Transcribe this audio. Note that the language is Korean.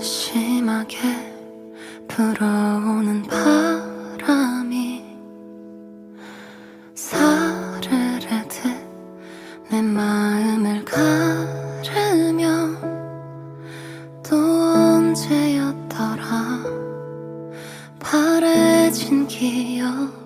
심하게 불어오는 바람이 사르르듯 내 마음을 가르며 또 언제였더라? 바래진 기억.